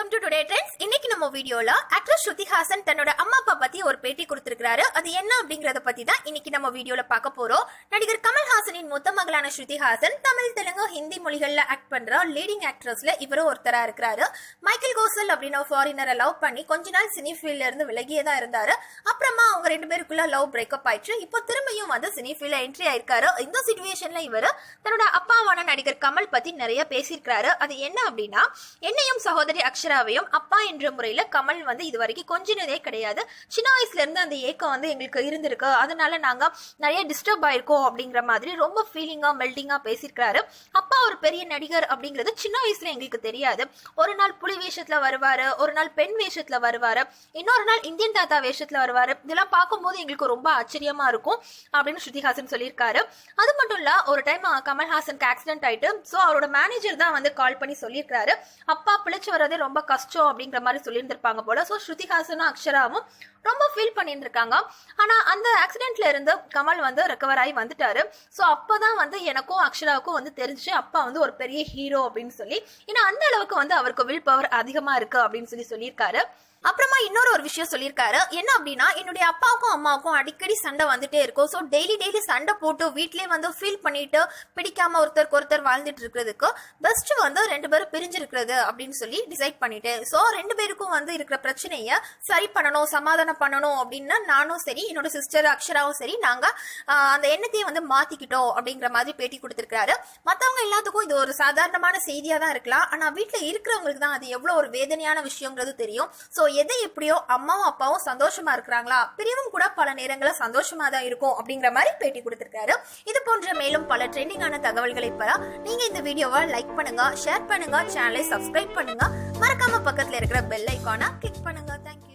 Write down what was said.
welcome to Today Trends. நம்ம வீடியோல actress Shruti Haasan தன்னோட அம்மா அப்பா பத்தி ஒரு பேட்டி கொடுத்திருக்காரு அது என்ன அப்படிங்கறத பத்தி தான் இன்னைக்கு நம்ம வீடியோல பார்க்க போறோம். நடிகர் கமல்ஹாசனின் மொத்த மகளான ஸ்ருதி ஹாசன் தமிழ் தெலுங்கு ஹிந்தி மொழிகள்ல ஆக்ட் பண்ற லீடிங் ஆக்ட்ரஸ்ல இவரும் ஒருத்தரா இருக்கிறாரு. மைக்கேல் கோசல் அப்படின்னு ஃபாரினரை லவ் பண்ணி கொஞ்ச நாள் சினி ஃபீல்ட்ல இருந்து விலகியே தான் இருந்தாரு. அப்புறமா அவங்க ரெண்டு பேருக்குள்ள லவ் பிரேக்கப் ஆயிடுச்சு. இப்போ திரும்பியும் வந்து சினி ஃபீல்ட்ல என்ட்ரி ஆயிருக்காரு. இந்த சுச்சுவேஷன்ல இவர் தன்னோட அப்பாவான நடிகர் கமல் பத்தி நிறைய பேசியிருக்காரு அது என்ன அப்படின்னா என்னையும் சகோதரி அக்ஷராவையும் அப்பா என்ற முறையில கமல் வந்து இது வரைக்கும் கொஞ்சினதே கிடையாது. சின்ன வயசுல இருந்து அந்த ஏக்கம் வந்து எங்களுக்கு இருந்திருக்கு. அதனால நாங்க நிறைய டிஸ்டர்ப் ஆயிருக்கோம் அப்படிங்கிற மாதிரி ரொம்ப ஃபீலிங்கா மெல்டிங்கா பேசியிருக்காரு அப்பா ஒரு பெரிய நடிகர் அப்படிங்கிறது சின்ன வயசுல எங்களுக்கு தெரியாது. ஒரு நாள் புலி வேஷத்துல வருவாரு ஒரு நாள் பெண் வேஷத்துல வருவாரு இன்னொரு நாள் இந்தியன் தாத்தா வேஷத்துல வருவாரு. இதெல்லாம் பார்க்கும்போது எங்களுக்கு ரொம்ப ஆச்சரியமா இருக்கும் அப்படின்னு ஸ்ருதிஹாசன் சொல்லியிருக்காரு. அது மட்டும் இல்ல ஒரு டைம் கமல்ஹாசனுக்கு ஆக்சிடென்ட் ஆயிட்டு ஸோ அவரோட மேனேஜர் தான் வந்து கால் பண்ணி சொல்லியிருக்காரு அப்பா பிழைச்சு வர்றதே ரொம்ப கஷ்டம் அப்படிங்கிற மாதிரி சொல்லி இருந்திருப்பாங்க போல. ஸோ ஸ்ருதிஹாசனும் அக்ஷராவும் ரொம்ப ஃபீல் பண்ணியிருந்திருக்காங்க. ஆனா அந்த ஆக்சிடென்ட்ல இருந்து கமல் வந்து ரெக்கவர் ஆகி வந்துட்டாரு. ஸோ அப்பதான் வந்து எனக்கும் அக்ஷராவுக்கும் வந்து தெரிஞ்சு அப்பா வந்து ஒரு பெரிய ஹீரோ அப்படின்னு சொல்லி. ஏன்னா அந்த அளவுக்கு வந்து அவருக்கு வில் பவர் அதிகமா இருக்கு அப்படின்னு சொல்லி சொல்லியிருக்காரு. அப்புறமா இன்னொரு ஒரு விஷயம் சொல்லியிருக்காரு. என்ன அப்படின்னா என்னுடைய அப்பாவுக்கும் அம்மாவுக்கும் அடிக்கடி சண்டை வந்துட்டே இருக்கும். ஸோ டெய்லி டெய்லி சண்டை போட்டு வீட்லயே வந்து ஃபீல் பண்ணிட்டு பிடிக்காம ஒருத்தருக்கு ஒருத்தர் வாழ்ந்துட்டு இருக்கிறதுக்கு பெஸ்ட் வந்து ரெண்டு பேரும் பிரிஞ்சிருக்கிறது அப்படின்னு சொல்லி டிசைட் பண்ணிட்டேன் ஸோ ரெண்டு பேருக்கும் வந்து இருக்கிற பிரச்சனையை சரி பண்ணணும் சமாதானம் பண்ணணும் அப்படின்னா நானும் சரி என்னோட சிஸ்டர் அக்ஷராவும் சரி நாங்க அந்த எண்ணத்தையும் வந்து மாத்திக்கிட்டோம் அப்படிங்கிற மாதிரி பேட்டி கொடுத்திருக்காரு மத்தவங்க எல்லாத்துக்கும் இது ஒரு சாதாரணமான செய்தியா தான் இருக்கலாம். ஆனா வீட்டுல இருக்கிறவங்களுக்கு தான் அது எவ்வளவு ஒரு வேதனையான விஷயங்கிறது தெரியும். சோ எதை எப்படியோ அம்மாவும் அப்பாவும் சந்தோஷமா இருக்கிறாங்களா? பிரிவும் கூட பல நேரங்களில் சந்தோஷமா தான் இருக்கும் அப்படிங்கிற மாதிரி பேட்டி கொடுத்திருக்காரு. இது போன்ற மேலும் பல ட்ரெண்டிங்கான தகவல்களை பெற நீங்க இந்த வீடியோவை லைக் பண்ணுங்க ஷேர் பண்ணுங்க சேனலை சப்ஸ்கிரைப் பண்ணுங்க. மறக்காம பக்கத்துல இருக்கிற பெல் ஐக்கானை கிளிக் பண்ணுங்க. தேங்க்யூ